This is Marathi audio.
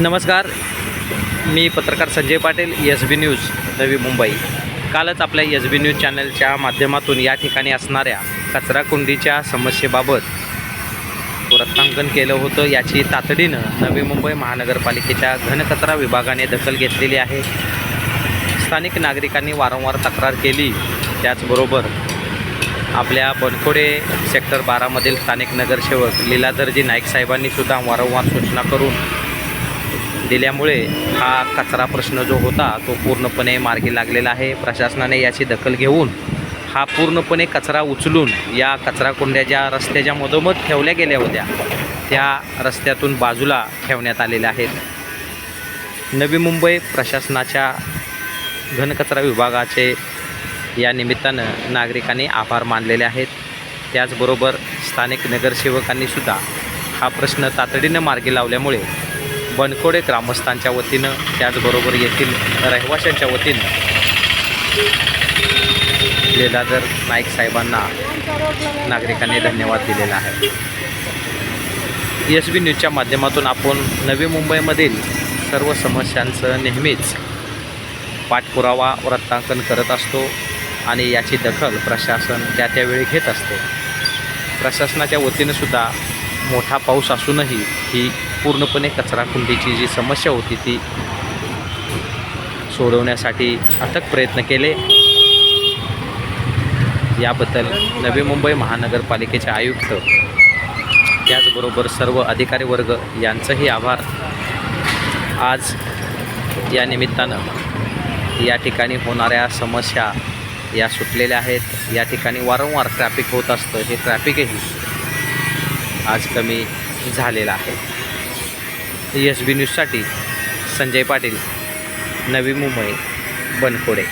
नमस्कार. मी पत्रकार Sanjay Patil S B news Navi Mumbai. कालच आपल्या एस बी न्यूज चॅनलच्या माध्यमातून या ठिकाणी असणाऱ्या कचरा कुंडीच्या समस्येबाबत वृत्तांकन केलं होतं. याची तातडीनं नवी मुंबई महानगरपालिकेच्या घनकचरा विभागाने दखल घेतलेली आहे. स्थानिक नागरिकांनी वारंवार तक्रार केली. त्याचबरोबर आपल्या बनकोडे सेक्टर बारामधील स्थानिक नगरसेवक लीलाधरजी नाईक साहेबांनीसुद्धा वारंवार सूचना करून दिल्यामुळे हा कचरा प्रश्न जो होता तो पूर्णपणे मार्गी लागलेला आहे. प्रशासनाने याची दखल घेऊन हा पूर्णपणे कचरा उचलून या कचरा कोंड्या ज्या रस्त्याच्या मधोमध ठेवल्या गेल्या होत्या त्या रस्त्यातून बाजूला ठेवण्यात आलेल्या आहेत. नवी मुंबई प्रशासनाच्या घनकचरा विभागाचे या निमित्तानं नागरिकांनी आभार मानलेले आहेत. त्याचबरोबर स्थानिक नगरसेवकांनीसुद्धा हा प्रश्न तातडीनं मार्गी लावल्यामुळे बनकोडे ग्रामस्थांच्या वतीनं त्याचबरोबर येथील रहिवाशांच्या वतीनं लीलाधर नाईक साहेबांना नागरिकांनी धन्यवाद दिलेला आहे. एस बी न्यूजच्या माध्यमातून आपण नवी मुंबईमधील सर्व समस्यांचं नेहमीच पाठपुरावा वृत्तांकन करत असतो आणि याची दखल प्रशासन त्या त्यावेळी घेत असते. प्रशासनाच्या वतीनंसुद्धा मोठा पाऊस असूनही ही पूर्णपणे कचरा कुंडीची जी समस्या होती ती सोडवण्यासाठी अथक प्रयत्न केले. याबद्दल नवी मुंबई महानगरपालिकेचे आयुक्त त्याचबरोबर सर्व अधिकारी वर्ग यांचंही आभार. आज या निमित्तानं या ठिकाणी होणाऱ्या समस्या या सुटलेल्या आहेत. या ठिकाणी वारंवार ट्रॅफिक होत असतं. हे ट्रॅफिकही आज कमी झालेलं आहे. एस बी न्यूजसाठी संजय पाटील नवी मुंबई बनकोडे